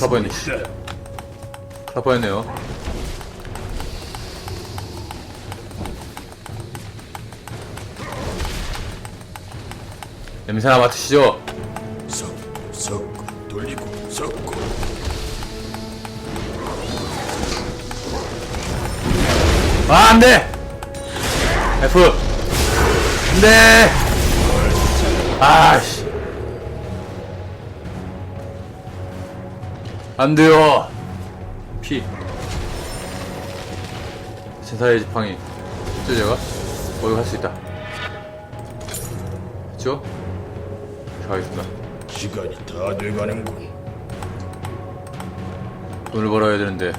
가버렸네. 있다. 가버렸네요. 냄새나 맡으시죠. 돌리고 섞고 아, 안 돼! F! 안 돼! 아씨. 안 돼요! P. 제사의 지팡이. 저 제가? 어디 갈수 있다. 그쵸? 가겠습니다. 시간이 다 돼가는군. 돈을 벌어야 되는데.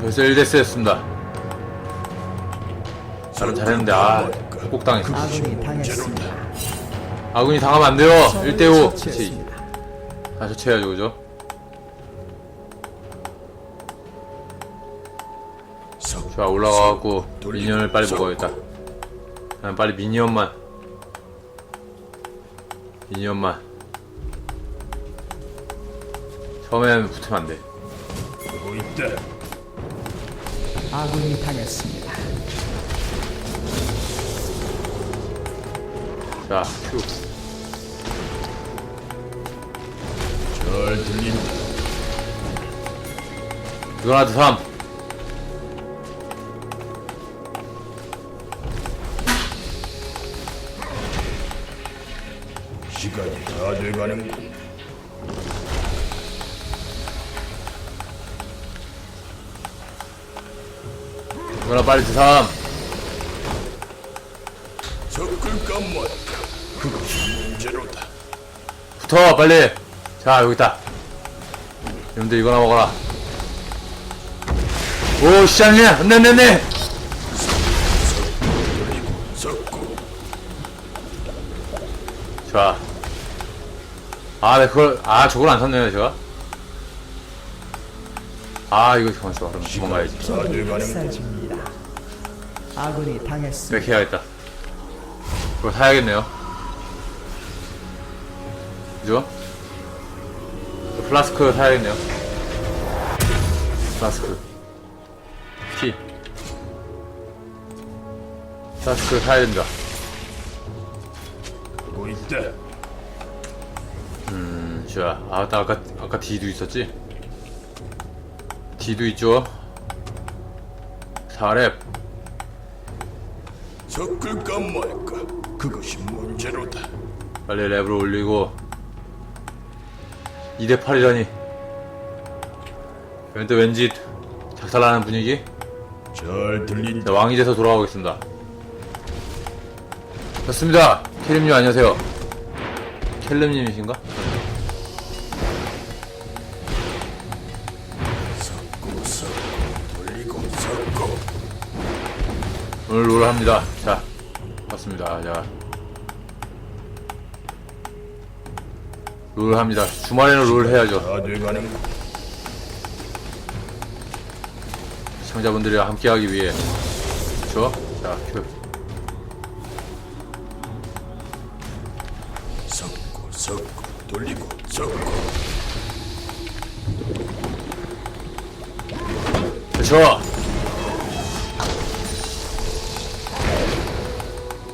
벌써 1대스였습니다. 나름 잘했는데, 아, 꼭 당했어. 아군이 당했습니다. 아군이 당하면 안 돼요. 1대5. 그치. 처치했습니다. 다 처치해야죠, 그죠? 섞, 좋아, 올라가갖고, 미니언을 빨리. 먹어야겠다. 난 빨리 미니언만. 미니언만. 처음에는 붙으면 안 돼. 아군이 당했습니다. 자, 큐. 잘 들린다. 이거라도 3. 시간이 다 돼가는군. 이거나 빨리 3. 섞을까 말까. 그것이 문제로다. 붙어, 빨리. 자, 여기 있다. 여러분들 이거나 먹어라. 오, 시장님! 네네네! 돌리고 섞고 좋아. 아, 네, 그걸, 아, 저걸 안 샀네요, 제가. 아, 이거 잠깐만 있어. 그럼 도망가야지. 아군이 당했습니다. 이렇게 해야겠다. 그거 사야겠네요. 그죠? 그 플라스크 사야겠네요. 플라스크. 피. 플라스크 사야 됩니다. 하고 있다. 음, 좋아. 아, 아까, 아까, 아까 D도 있었지? D도 있죠? 4렙. 섞을까 말까. 그것이 문제로다. 빨리 랩을 올리고 2대 8이라니 근데 왠지 작살나는 분위기? 잘 들린다. 자, 왕이 돼서 돌아오겠습니다 좋습니다 켈림님 안녕하세요 켈림님이신가? 섞고 섞고 돌리고 섞고 오늘 롤 합니다 자 맞습니다 자. 롤 합니다 주말에는 롤 해야죠 다 돼가는군. 시청자분들이랑 함께하기 위해 그쵸? 자 큐. 섞고 섞고 돌리고 섞고 그쵸?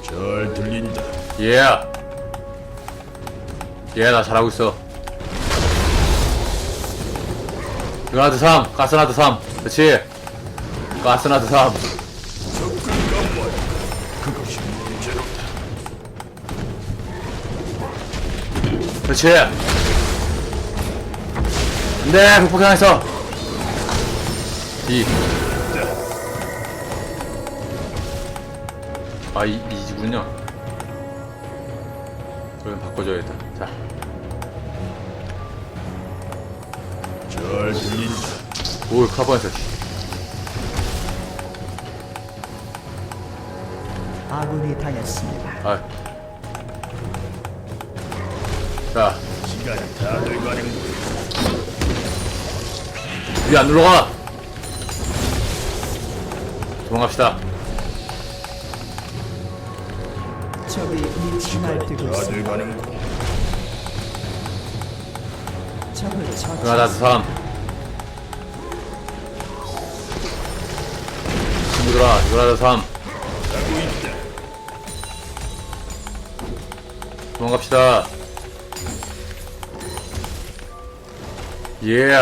잘 들린다. 예. 예, 나 잘하고 있어. 유나드 3, 가스나드 3. 그렇지. 가스나드 3. 섞을까 말까. 그것이 문제로다. 그렇지. 네, 극복 향했어. 이. 아, 이, 이지군요. 그럼 바꿔줘야겠다. 자, 잘 들린다. 오, 카본에서. 아군이 당했습니다. 아. 자, 시간이 다 돼가는군. 위안 눌러가! 도망갑시다. 미친 날뛰고 다 있습니다. 돼가는군. 적을 처치. 3 친구들아 중하다 3 하고 있다. 도망갑시다 예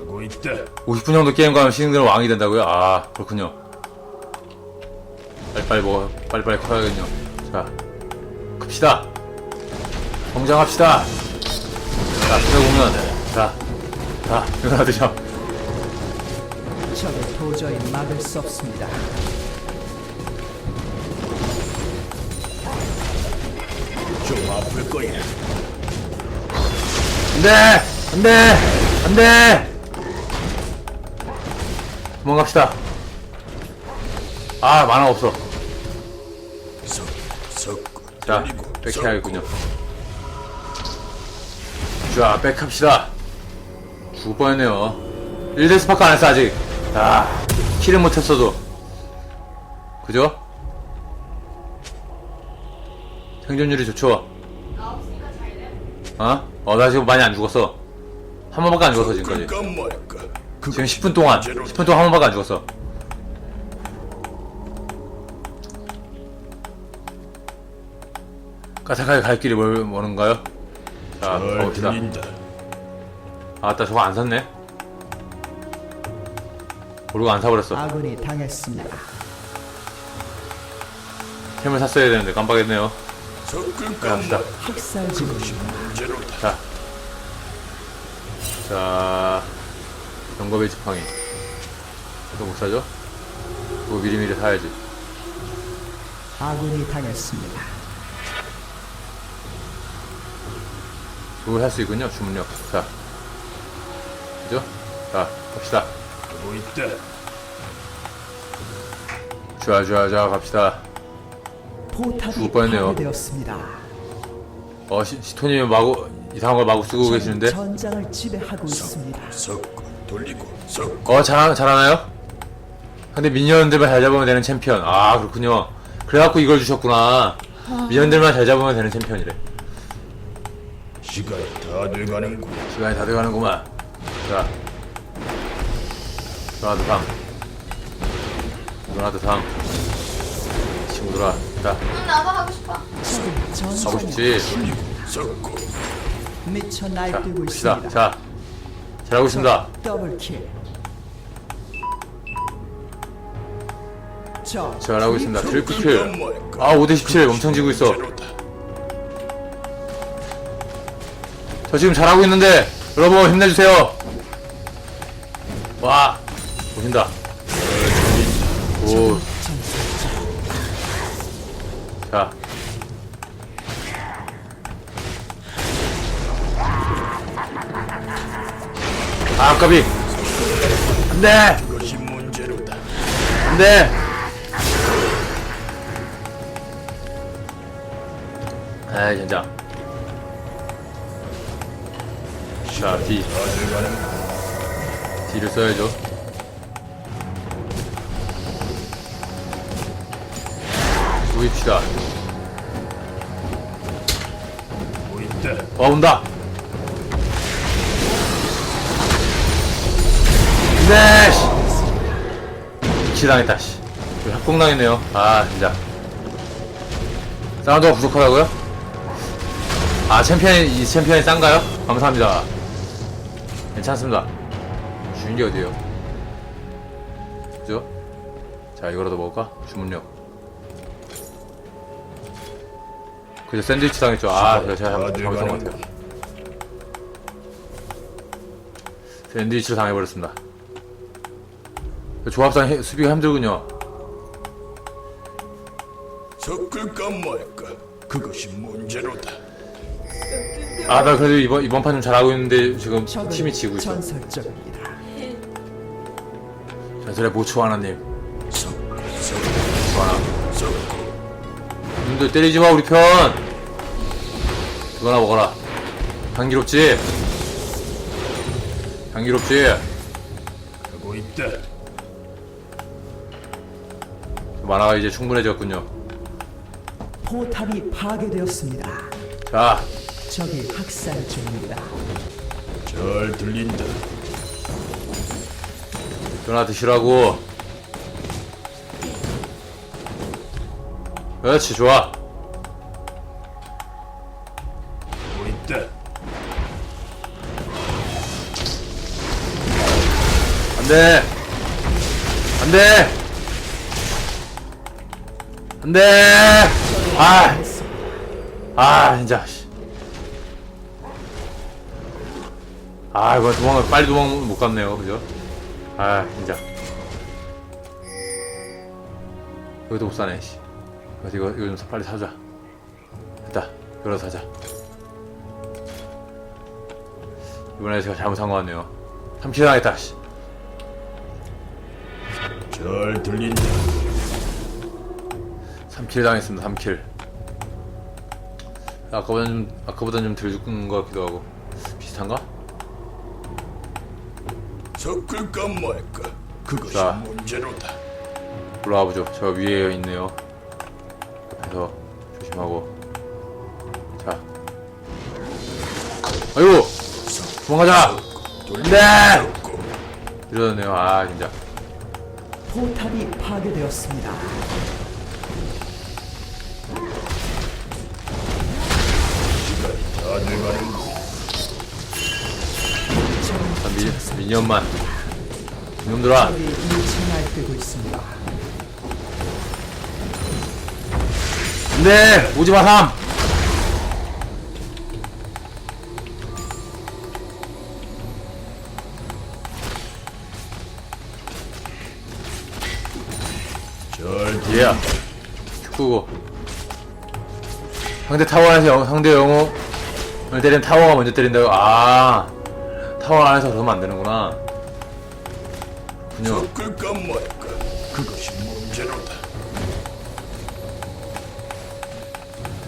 하고 있다. 50분 정도 게임 가면 신흥들은 왕이 된다고요? 아 그렇군요 빨리빨리 먹어 빨리빨리 커야겠네요. 자 큽시다. 성장합시다. 자 보면 자자 이거 나 드셔. 적을 도저히 막을 수 없습니다. 좀 아플 거야. 안돼! 안돼! 안돼! 도망갑시다. 아 만화 없어 백해야겠군요. 자 백합시다. 죽을 뻔했네요. 1대 스파크 안 했어 아직. 아 킬은 못했어도. 그죠? 생존율이 좋죠? 어? 어 나 지금 많이 안 죽었어. 한 번밖에 안 죽었어 지금까지. 지금 10분 동안 10분 동안 한 번밖에 안 죽었어 까딱하게 갈 길이 뭘 뭐는가요? 자잘 가봅시다. 아따 저거 안 샀네 모르고 안 사버렸어 아군이 당했습니다. 템을 샀어야 되는데 깜빡했네요 갑시다. 학살. 자, 자, 영겁의 지팡이. 이거 못 사죠? 이거 미리미리 사야지. 아군이 당했습니다. 이걸 살수 있군요, 주문력. 자, 그죠? 자, 갑시다. 하고 있다. 좋아, 좋아, 좋아, 갑시다. 죽을 뻔했네요. 어, 시, 시토님이 마구, 이상한 걸 마구 쓰고 계시는데? 전장을 지배하고 있습니다. 섞고 돌리고 섞고 어, 잘, 잘하나요? 근데 미니언들만 잘 잡으면 되는 챔피언. 아, 그렇군요. 그래갖고 이걸 주셨구나. 미니언들만 잘 잡으면 되는 챔피언이래. 시간이 다 돼가는군. 시간이 다 돼가는구만. 자. 도나드 3. 도나드 3. 친구들아, 자, 응, 나도 하고 싶어. 전장에 싶지? 미쳐 자, 날뛰고 봅시다. 있습니다. 자, 잘하고 있습니다. 더블킬. 저 잘하고 있습니다. 말까. 아, 5대 17 엄청 지고 있어. 저 지금 잘하고 있는데, 여러분 힘내주세요. 와, 보신다. 오, 자. 아, 까비. 안 돼! 그것이 문제로다. 안 돼! 아이, 진짜. 자, D. D를 써야죠. 있다. 와, 온다! 네, 씨! 미치당했다, 씨. 합공당했네요. 아, 진짜. 사운드가 부족하다고요? 아, 챔피언이, 이 챔피언이 싼가요? 감사합니다. 괜찮습니다. 주인 게 어디에요? 그죠? 자, 이거라도 먹을까? 주문력. 그죠, 샌드위치 당했죠. 아, 제가 제가 다 잘못 잘못한 것 같아요. 샌드위치를 당해버렸습니다. 조합상 해- 수비가 힘들군요. 섞을 까 말까. 그것이 문제로다. 아, 나 그래도 이번, 이번 판좀 잘하고 있는데 지금 팀이 지고 있어. 전설적입니다. 전설의 모초 하나님. 하나. 섞고 님들 때리지 마, 우리 편! 그거나 먹어라. 향기롭지? 향기롭지? 하고 있다. 만화가 이제 충분해졌군요. 포탑이 파괴되었습니다. 자, 적이 학살 중입니다. 잘 들린다. 전화 드시라고. 그렇지, 좋아. 보고 있다. 안 돼. 안 돼. 안 돼. 아, 아, 진짜. 아, 이거 도망, 빨리 도망 못 갔네요. 그죠? 아, 진짜. 여기도 못 사네, 씨. 그래서 이거, 이거 좀 사- 빨리 사자. 됐다. 이거 사자. 이번에 제가 잘못 산것 같네요. 삼킬 당했다, 씨. 잘 들린다. 3킬 당했습니다. 3킬. 아까보다 좀 아까보다 좀덜 죽은 것 같기도 하고 비슷한가? 섞을까 말까. 그것이 자. 문제로다. 올라와 보죠. 저 위에 있네요. 옆에서 조심하고. 자. 아이고 도망가자. 네. 이러네요. 아 진짜. 포탑이 파괴되었습니다. 다 미, 미니언만. 이놈들아. 적이 2층 날뛰고 있습니다. 네 오지마 삼. 얘야. 큐고. 상대 타워 안에서 영, 상대 영웅을 때리면 타워가 먼저 때린다고. 아. 타워 안에서 그러면 안 되는구나. 군요. 말까. 그것이 문제로다.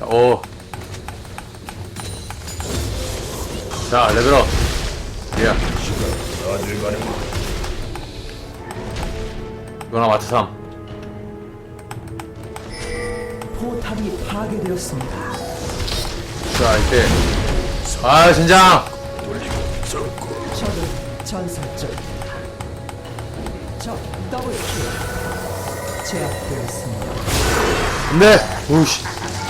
오. 자, 레벨업. 시간 다 돼가는군. 이거나 마트 3. 포탑이 파괴되었습니다. 자, 이때. 아, 젠장! 전설적입니다. 적 더블 킬 제압되었습니다. 안 돼! 오우씨.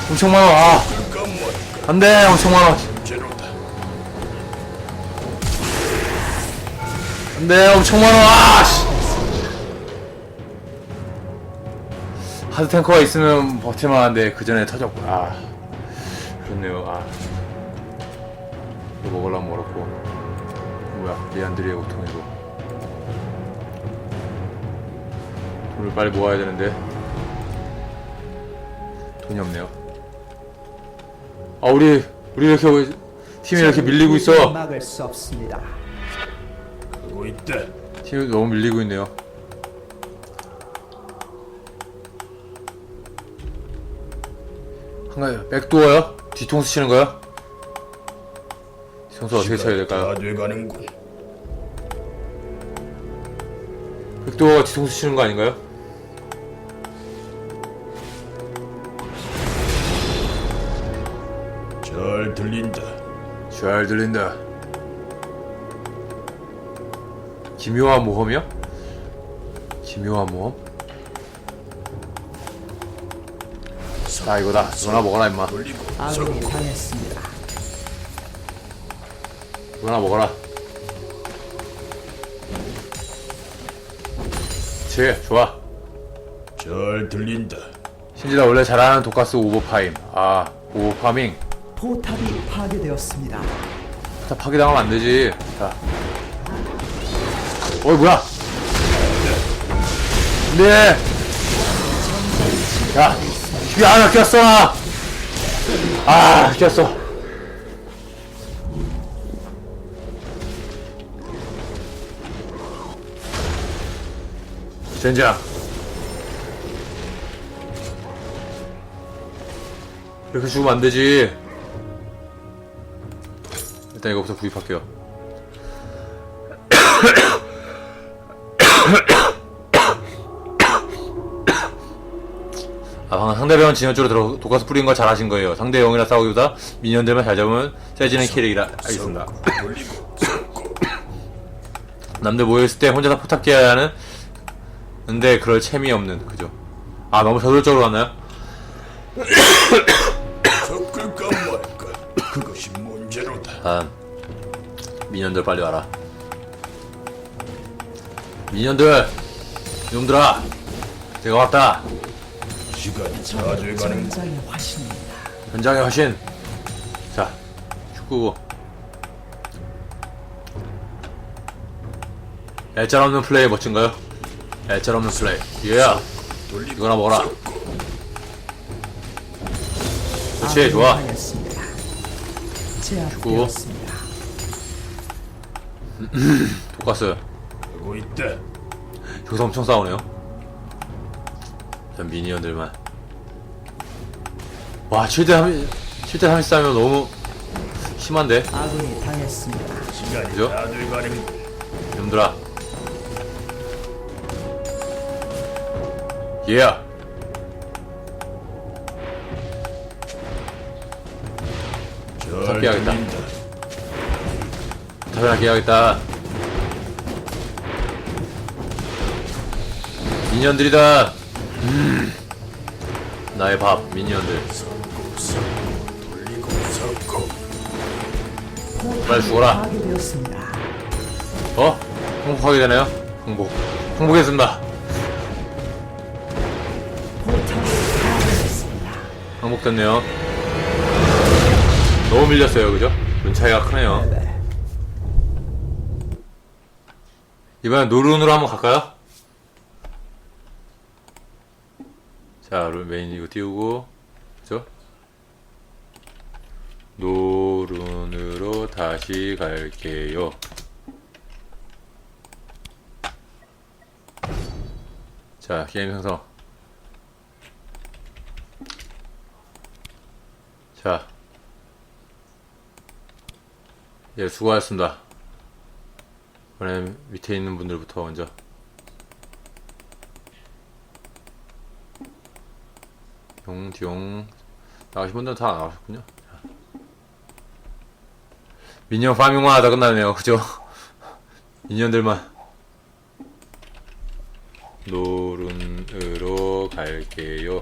엄청 많아. 아, 섞을까 말까. 안 돼! 엄청 많아. 문제로다. 안 돼! 엄청 많아. 아, 씨. 하드 탱커가 있으면 버틸만 한데, 그 전에 터졌고. 아. 그렇네요. 아. 먹으려면 멀었고. 뭐야, 리안드리의 고통이고. 돈을 빨리 모아야 되는데. 돈이 없네요. 아, 우리, 우리 이렇게, 팀이 이렇게 밀리고 있어. 막을 수 없습니다. 하고 있다. 팀이 너무 밀리고 있네요. 한가요? 백도어요? 뒤통수 치는 거요? 뒤통수 어떻게 쳐야 될까요? 다 돼가는군. 백도어가 뒤통수 치는 거 아닌가요? 잘 들린다. 잘 들린다. 기묘한 모험이요? 기묘한 모험? 자 이거다. 이거나 먹어라 임마. 돌리고 아군이. 당했습니다. 이거나 먹어라. 제 좋아. 잘 들린다. 신지가 원래 잘하는 독가스 오버파임. 아 오버파밍. 포탑이 파괴되었습니다. 다 파괴당하면 안 되지. 자. 어이 뭐야? 네. 야, 야, 나 꼈어. 나. 아, 꼈어. 젠장. 이렇게 죽으면 안 되지. 일단 이거부터 구입할게요. 아 방금 상대방은 쪽으로 들어 독가스 뿌린 걸 잘하신 거예요. 상대 영이랑 싸우기보다 미니언들만 잘 잡으면 세지는 캐릭이라 알겠습니다. 남들 모여있을 때 혼자 다 포탑 깨야 하는 근데 그럴 재미 없는 그죠 아 너무 저돌적으로 갔나요? 섞을까 말까 그것이 문제로다 아 미니언들 빨리 와라 미니언들 이놈들아 내가 왔다 시간이 다 돼가는 전장의 화신입니다. 현장의 화신 자 축구고 애짤 없는 플레이 멋진가요? 없는 플레이 예야 돌리고 이거나 먹어라 그렇지 좋아. 제압되었습니다. 독가스 있다 여기서 엄청 싸우네요. 전 미니언들만. 와, 7대 3, 7대 3 싸우면 너무 심한데? 아군이 당했습니다. 시간이 그죠? 다 놈들아. 예. 잘 섞여야겠다. 들린다 타변하게 해야겠다. 미니언들이다. 음. 나의 밥, 미니언들. 빨리 죽어라. 어? 항복하게 되나요? 항복. 항복했습니다. 항복됐네요. 너무 밀렸어요, 그죠? 눈 차이가 크네요. 네. 이번엔 노룬으로 한번 갈까요? 자, 루- 메인 이거 띄우고, 그죠? 노룬으로 다시 갈게요. 자, 게임 생성. 자. 예, 수고하셨습니다. 이번에 밑에 있는 분들부터 먼저. 용, 용. 나가신 분들은 다 나가셨군요. 자. 미니언 파밍만 하다 끝나네요. 그죠? 미니언들만. 노룬으로 갈게요.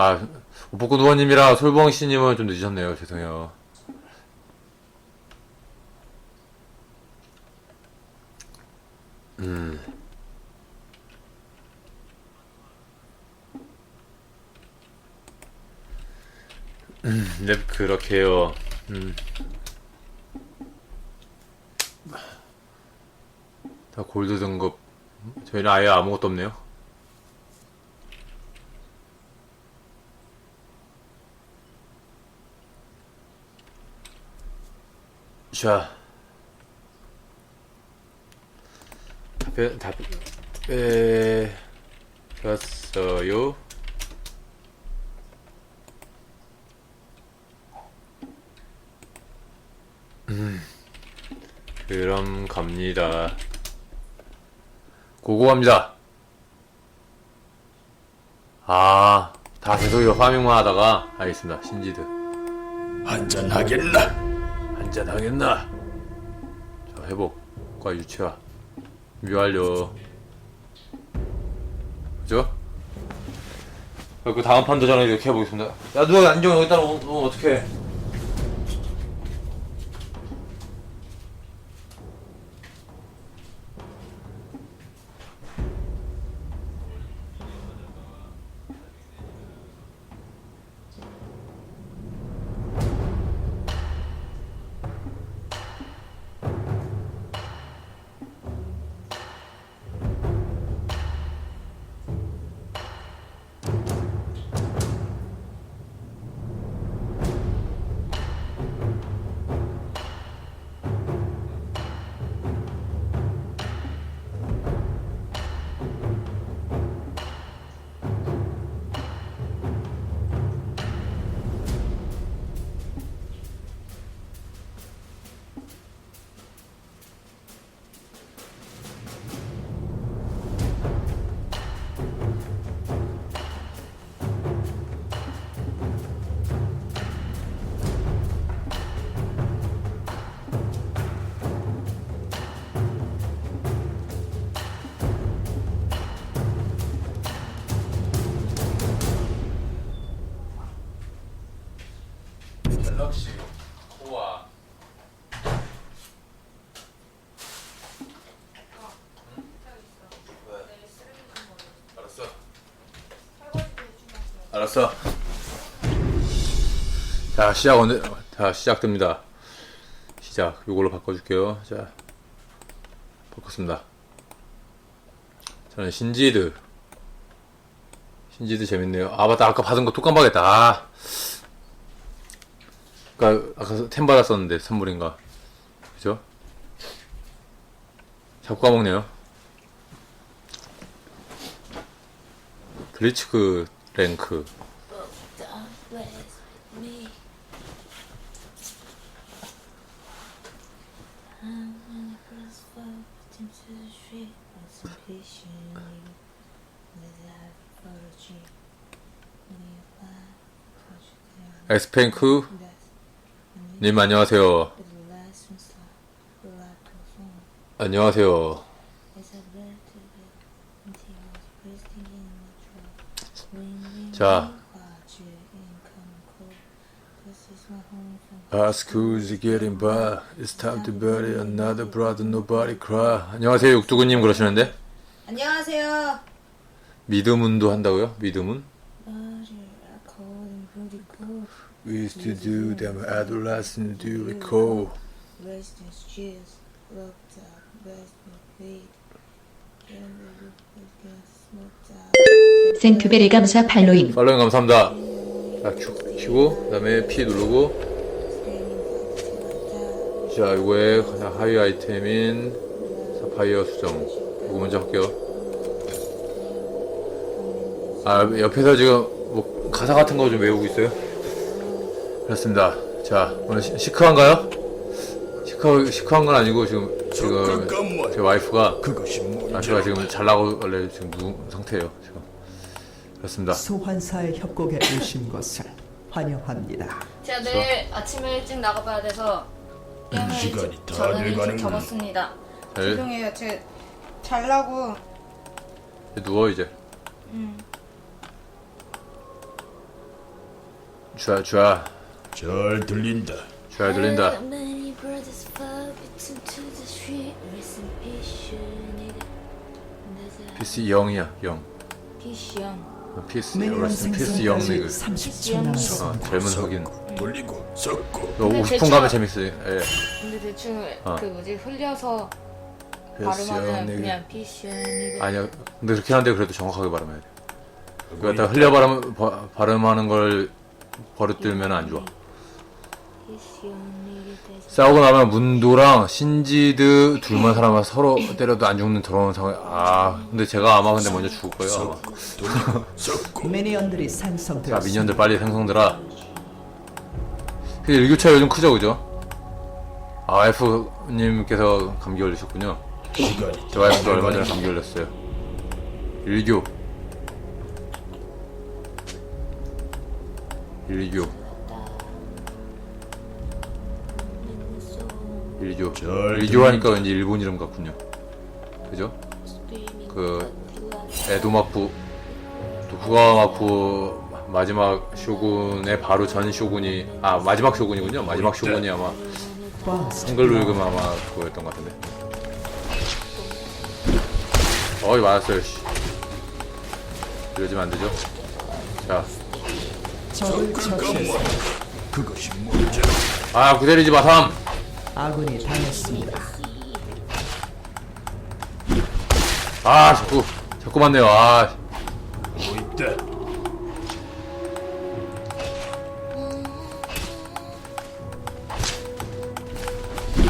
아, 오복구 누원님이랑 솔봉 씨님은 좀 늦으셨네요. 죄송해요. 음. 음, 네, 그렇게요. 음. 다 골드 등급. 저희는 아예 아무것도 없네요. 자. 답변, 답, 에, 였어요. 음, 그럼 갑니다. 고고 갑니다. 아, 다 계속 파밍만 하다가, 알겠습니다. 신지드. 한잔 하겠나 한잔 하겠나? 자, 회복과 유치화. 미완료. 그죠? 그 다음 판도 전에 이렇게 해보겠습니다. 야, 누가 안정 여기다 놓으면 어떡해. 알았어. 자 시작 언제 자 시작됩니다. 시작. 이걸로 바꿔줄게요. 자 바꿨습니다. 저는 신지드. 신지드 재밌네요. 아 맞다. 아까 받은 거 또 깜빡했다. 아. 아까 아까 템 받았었는데 선물인가. 그죠? 자꾸 까먹네요. 블리츠크 랭크. 엑스팽크 님 안녕하세요. 안녕하세요 from Our school's getting by. It's time to bury another brother. Nobody cry. 안녕하세요, 육두구님 그러시는데 안녕하세요. 미드문도 한다고요? cool. We used to do them adolescent do you recall. Rest in cheers, looked up, feet. Can't believe it got smoked out. 생투베리 감사 팔로잉 팔로잉 감사합니다. 자, 큐, 큐고 그다음에 P 누르고. 자, 이거에 가장 하위 아이템인 사파이어 수정. 이거 먼저 할게요. 아, 옆에서 지금 뭐 가사 같은 거 좀 외우고 있어요. 그렇습니다. 자, 오늘 시, 시크한가요? 시크 시크한 건 아니고 지금 지금. 제 와이프가 그것이 뭐냐? 와이프가 지금 잘 나고 원래 지금 누 상태예요. 지금 그렇습니다. 소환사의 협곡에 오신 것을 환영합니다. 제가 내일 아침에 일찍 나가봐야 돼서 시간이 다 저는 일찍. 접었습니다. 잘 죄송해요. 제 잘라고 누워 이제. 좋아 좋아 잘 들린다. 잘 들린다. 피스 0이야 0. 피시 형. 피스 미니언 레슨 피스 0 생성까지 리그. 30초 어, 남았습니다. 젊은 흑인. 돌리고 섞고 너 근데 50분 대충- 가면 재밌어요. 예. 근데 대충 어. 그 뭐지 흘려서 0 발음하면 리그. 그냥 피시 형이고 아니야. 근데 그렇긴 한데 그래도 정확하게 발음해야 돼. 그거 다 있다. 흘려 발음 바, 발음하는 걸 버릇들면 안 좋아. 싸우고 나면 문도랑 신지드 둘만 사람을 서로 때려도 안 죽는 더러운 상황. 아, 근데 제가 아마 근데 먼저 죽을 거예요. 미니언들이 자, 생성되었습니다. 미니언들 빨리 생성되라. 근데 일교차 요즘 크죠, 그죠? 아, 와이프님께서 감기 걸리셨군요. 제 와이프도 다 얼마 전에. 감기 걸렸어요. 일교. 일교. 일교. 잘 일교 하니까 왠지 일본 이름 같군요. 그죠? 그 에도마쿠 도쿠가와마쿠 마지막 쇼군의 바로 전 쇼군이 아 마지막 쇼군이군요. 마지막 쇼군이 아마 한글로 읽으면 아마 그거였던 것 같은데. 어이 맞았어요. 씨. 이러지면 안 되죠. 자. 그것이 뭐냐? 아 구대리지 마 삼. 아군이 당했습니다. 아 자꾸 자꾸 맞네요. 아 하고 있다.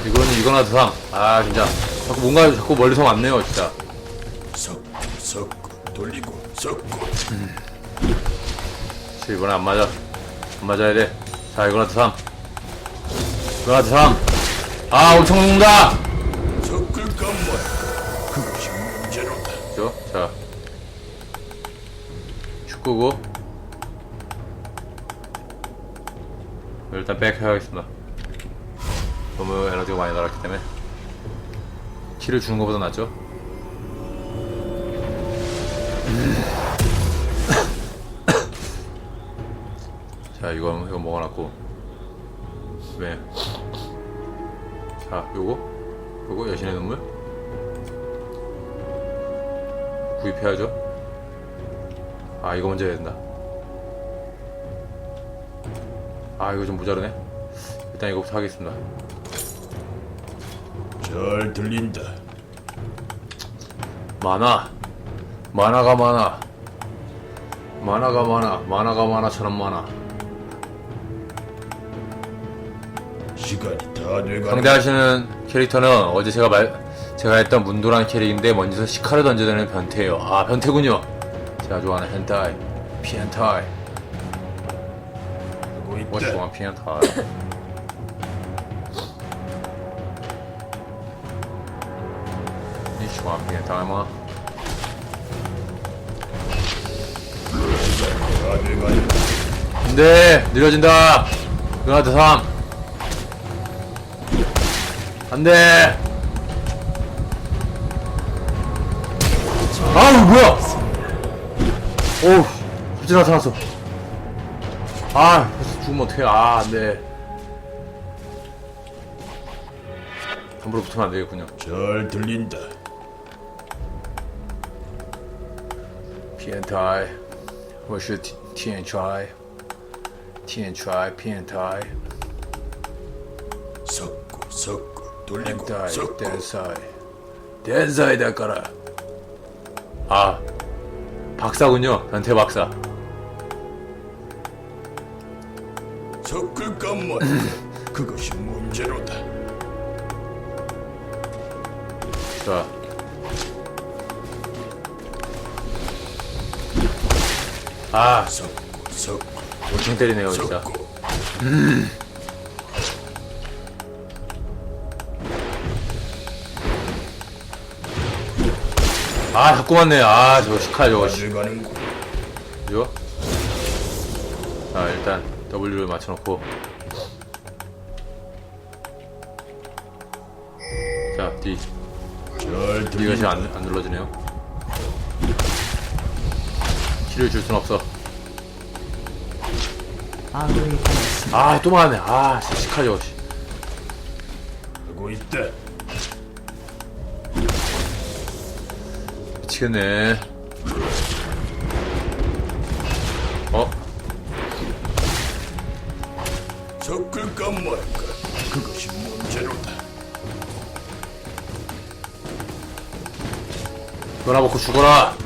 이거는 이거나 두상. 아 진짜 자꾸 뭔가 자꾸 멀리서 왔네요. 진짜. 섞고 섞고 돌리고 섞고 씨, 이번에 안 맞아. 안 맞아야 돼. 자, 이거나 두삼. 이거나 두삼. 아. 그것이 문제로다. 그죠? 자. 축구고. 일단 백 해야겠습니다. 너무 에너지가 많이 날았기 때문에. 키를 주는 것보다 낫죠? 자, 이거, 이거 먹어놨고. 네. 자, 요거. 요거 여신의 눈물. 구입해야죠. 아, 이거 먼저 해야 된다. 아, 이거 좀 모자르네. 일단 이거부터 하겠습니다. 잘 들린다. 많아. 만화가 많아. 만화가 많아. 만화가 많아처럼 많아. 시간이 상대하시는 캐릭터는 어제 제가 말 제가 했던 문도라는 캐릭인데 먼저 시카를 던져대는 변태예요. 아 변태군요. 제가 좋아하는 hentai, 피엔타이. 뭐. 좋아하는 피엔타이. 이 좋아하는 피엔타이 뭐. 안돼 느려진다. 3. 안돼. 아우 뭐야? 오, 굳이 나타났어. 아 벌써 죽으면 어떡해. 아 안돼. 함부로 붙으면 안되겠군요. 잘 들린다. 피엔타이 워슈 티엔트라이 티엔트라이 피엔타이 섞고 섞고. 돌리고 天才 섞고 天才天才だから아 박사군요 변태 박사 섞을까 뭐야. 그것이 문제로다. 자 아, 섞고 섞고 올챙 때리네요, 진짜. 섞고 아, 자꾸 맞네. 아, 저거 시카 저거. 씨. 이거? 아, 일단 W를 맞춰놓고. 자, D. 잘 D가. 지금 안, 안 눌러지네요. 키를 줄순 없어. 당했습니다. 아, 또 맞네. 아, 진짜 시카 저거. 씨. 하고 있다. 미치겠네. 어? 섞을까 말까. 그것이 문제로다. 너나 먹고 죽어라!